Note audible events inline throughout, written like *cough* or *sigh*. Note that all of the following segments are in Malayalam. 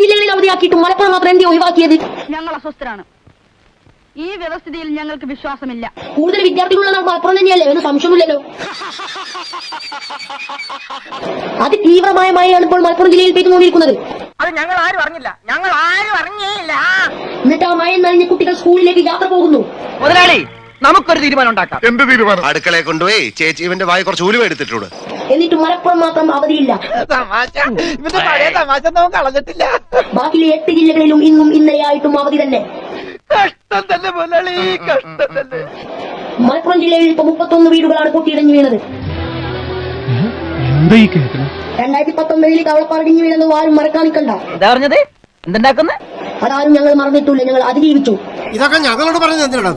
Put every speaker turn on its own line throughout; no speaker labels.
ജില്ലകളിൽ അവധിയാക്കിയിട്ട് മലപ്പുറം മാത്രം എന്തി ഒഴിവാക്കിയത്?
ഞങ്ങൾ അസ്വസ്ഥരാണ്. ഈ വ്യവസ്ഥിതിയിൽ ഞങ്ങൾക്ക് വിശ്വാസമില്ല.
കൂടുതൽ വിദ്യാർത്ഥികളുള്ള മലപ്പുറം തന്നെയല്ലേ? എന്ന് സംശയമില്ലല്ലോ *laughs* അതിതീവ്രമായ മഴയാണ് ഇപ്പോൾ മലപ്പുറം ജില്ലയിൽ പെയ്തുകൊണ്ടിരിക്കുന്നത്.
അത് ഞങ്ങൾ ആരും അറിഞ്ഞില്ല. ഞങ്ങൾ ആരും അറിഞ്ഞേയില്ല.
എന്നിട്ട് ആ മഴ നനഞ്ഞ് കുട്ടികൾ സ്കൂളിലേക്ക് യാത്ര പോകുന്നു.
മുതലാളി നമുക്കൊരു തീരുമാനം ഉണ്ടാക്കാം.
എന്ത് തീരുമാനം?
അടുക്കളയെ കൊണ്ടുപോയി ചേച്ചി ഇവന്റെ വായി കുറച്ച് ഉലുവ എടുത്തിട്ടുണ്ട്.
എന്നിട്ട് മലപ്പുറം മാത്രം അവധിയില്ല. ബാക്കിയുള്ള എട്ട് ജില്ലകളിലും ഇന്നും ഇന്നലെയായിട്ടും അവധി തന്നെ.
കഷ്ടം തന്നെ മുതലാളി കഷ്ടം തന്നെ.
മലപ്പുറം ജില്ലയിൽ ഇപ്പൊ മുപ്പത്തൊന്ന് വീടുകളാണ് പൊട്ടിയിടഞ്ഞു വീണത്. രണ്ടായിരത്തി പത്തൊമ്പതിൽ കവളപ്പാറടിഞ്ഞു വീണത് ആരും മറക്കാൻ നിൽക്കണ്ട
എന്താ പറഞ്ഞത്? എന്തുണ്ടാക്കുന്നത്
അതാരും ഞങ്ങൾ മറന്നിട്ടില്ല ഞങ്ങൾ അതിജീവിച്ചു.
ഇതൊക്കെ ഞങ്ങളോട് പറഞ്ഞത് എന്തിനാ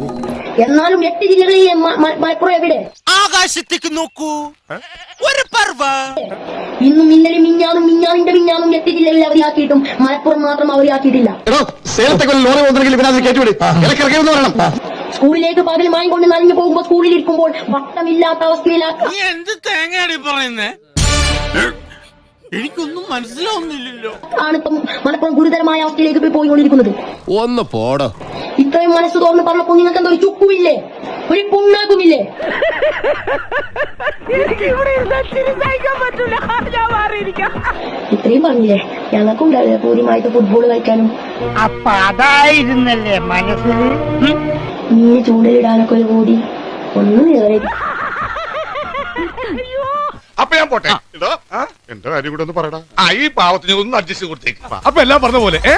എന്നാലും എട്ട് ജില്ലകളിൽ മൈക്രോ എവിടെ?
ആകാശത്തേക്ക് നോക്കൂ. ഒരു പർവ.
ഇന്നും ഇന്നലെ മിഞ്ഞാനും മിഞ്ഞാനിന്റെ മിഞ്ഞാനും എട്ട് ജില്ലകളിൽ അവരാക്കിയിട്ടും മലപ്പുറം മാത്രം
അവരാക്കിയിട്ടില്ല
സ്കൂളിലേക്ക് പകൽ മായം കൊണ്ട് നനഞ്ഞു പോകുമ്പോ സ്കൂളിൽ ഇരിക്കുമ്പോൾ വട്ടമില്ലാത്ത അവസ്ഥയിലാക്കാം.
എന്ത് തേങ്ങയാടി പറയുന്നേ? എനിക്കൊന്നും മനസ്സിലാവുന്നില്ലല്ലോ.
ആണ് ഇപ്പം മലപ്പുറം ഗുരുതരമായ അവസ്ഥയിലേക്ക് പോയി പോയിക്കൊണ്ടിരിക്കുന്നത്.
ഒന്ന് പോടോ.
ഇത്രയും മനസ്സ് തുറന്ന് പറഞ്ഞ നിങ്ങൾക്ക് എന്താ ഒരു ചുക്കുമില്ലേ? ഒരു പുണ്ണാക്കുമില്ലേ? ഇത്രയും പറഞ്ഞില്ലേ? ഞങ്ങൾക്കും ഉണ്ടാവില്ല പൂരിമായിട്ട് ഫുട്ബോൾ കളിക്കാനും?
അപ്പൊ അതായിരുന്നല്ലേ മനസ്സിൽ
മീന് ചൂണ്ടലിടാനൊക്കെ ഒരു കൂടി ഒന്നും കയറി
അപ്പൊ ഞാൻ പോട്ടെ. എന്റെ കാര്യം കൂടെ ഒന്ന് പറയടാ.
ആ ഈ പാവത്തിന് ഒന്ന് അഡ്ജസ്റ്റ് കൊടുത്തേക്ക്.
അപ്പൊ എല്ലാം പറഞ്ഞ പോലെ ഏ?